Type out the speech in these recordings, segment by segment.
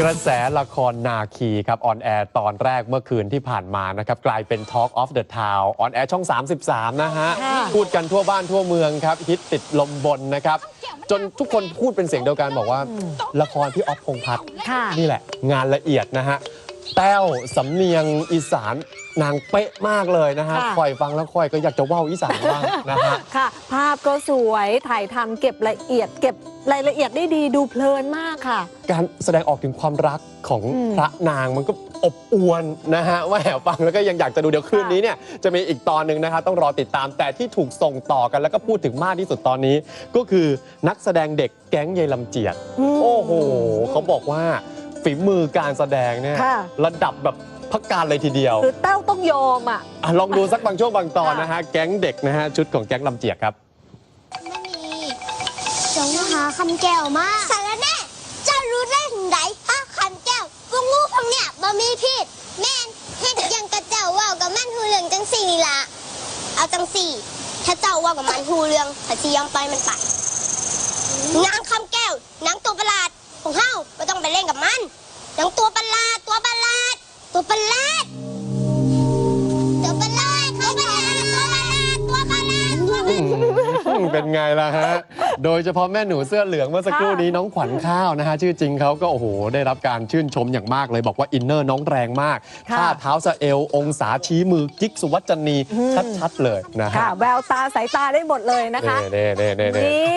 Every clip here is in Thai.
กระแสละครนาคีครับออนแอร์ตอนแรกเมื่อคืนที่ผ่านมานะครับกลายเป็น Talk of the Town ออนแอร์ช่อง 33 นะฮะค่ะพูดกันทั่วบ้านทั่วเมืองครับ ฮิตติดลมบนนะครับ จนทุกคนพูดเป็นเสียงเดียวกันบอกว่า ละครพี่ออฟพงษ์พัฒน์ค่ะนี่แหละ งานละเอียดนะฮะ แต้วสำเนียงอีสานนางเป๊ะมากเลยนะฮะค่ะ คอยฟังแล้วคอยก็อยากจะเว่าวอีสานบ้างนะฮะ ค่ะ ภาพก็สวยถ่ายทำเก็บละเอียด เก็บรายละเอียดได้ดีดูเพลินมากค่ะ การแสดงออกถึงความรักของอืมพระนางมันก็อบอวนนะฮะว่าแหวฟังแล้วก็ยังอยากจะดูเดี๋ยวคืนนี้เนี่ยจะมีอีกตอนหนึ่งนะฮะต้องรอติดตามแต่ที่ถูกส่งต่อกันแล้วก็พูดถึงมากที่สุดตอนนี้ ก็คือนักแสดงเด็กแก๊งยายลำเจียดมโอ้โหเขาบอกว่า ฝีมือการแสดงเนี่ยค่ะ ระดับแบบพักการเลยทีเดียวคือเต้าต้องยอมอะ อะลองดูสักบางช่วงบางตอนค่ะนะฮะ แก๊งเด็กนะฮะ ชุดของแก๊งลำเจียกครับจงหาคำแก้วมาสารแน่เจ้ารู้ได้ถึงไหนฮะคำแก้วพวกงูพวกเนี่ยบ่มีผิดแม่นเฮ็ดหยังกระเจ้าเว่ากับมันหูเรื่องจังสี่นี่ล่ะเอาจังสี่ ถ้าเจ้าเว่ากับมันหูเรื่องถ้าสิยอมปล่อยมันไปนางคำแก้วนางตัวประหลาดของเฮา นางตัวประหลาดตัวประหลาดตัวประหลาดตัวประหลาดตัวประหลาดตัวประหลาดตัวประหลาดตัวประหลาด อืมเป็นไงล่ะฮะ โดยเฉพาะแม่หนูเสื้อเหลืองเมื่อสักครู่นี้น้องขวัญข้าวนะฮะชื่อจริงเขาก็โอ้โหได้รับการชื่นชมอย่างมากเลยบอกว่าอินเนอร์น้องแรงมากค่ะ ท่าเท้าสะเอวองศาชี้มือกิ๊กสุวัจนีอืมชัดๆเลยนะฮะค่ะแววตาสายตาได้หมดเลยนะคะ เน่เน่เน่เน่ นี่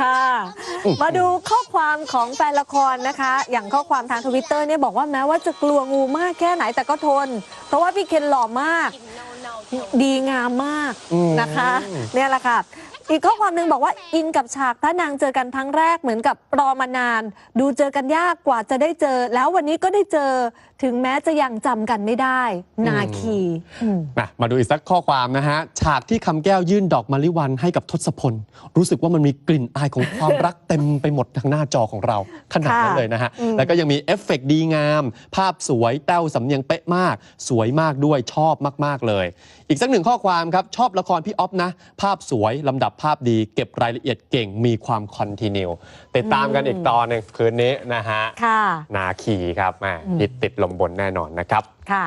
ค่ะ มาดูข้อความของแฟนละครนะคะ อย่างข้อความทางทวิตเตอร์เนี่ยบอกว่าแม้ว่าจะกลัวงูมากแค่ไหนแต่ก็ทน เพราะว่าพี่เคนหล่อมาก ดีงามมากอืมนะคะ เนี่ยแหละค่ะ อีกข้อความหนึ่งบอกว่าอินกับฉากพระนางเจอกันครั้งแรกเหมือนกับรอมานาน ดูเจอกันยากกว่าจะได้เจอ แล้ววันนี้ก็ได้เจอ ถึงแม้จะยังจำกันไม่ได้ นาคีอืมนะมาดูอีกสักข้อความนะฮะ ฉากที่คำแก้วยื่นดอกมะลิวันให้กับทศพล รู้สึกว่ามันมีกลิ่นอายของความรักเต็มไปหมดทางหน้าจอของเราขนาดนั้นค่ะเลยนะฮะอืมแล้วก็ยังมีเอฟเฟกต์ดีงาม ภาพสวยแต้วสำเนียงเป๊ะมาก สวยมากด้วยชอบมาก ๆ เลย อีกสักหนึ่งข้อความครับ ชอบละครพี่ออฟนะ ภาพสวยลำดับภาพดี เก็บรายละเอียดเก่งมีความคอนติเนียติดตามกันอีกตอนหนึ่งคืนนี้นะฮะค่ะนาคีครับแหม่อืมฮิตติดลมบนแน่นอนนะครับ ค่ะ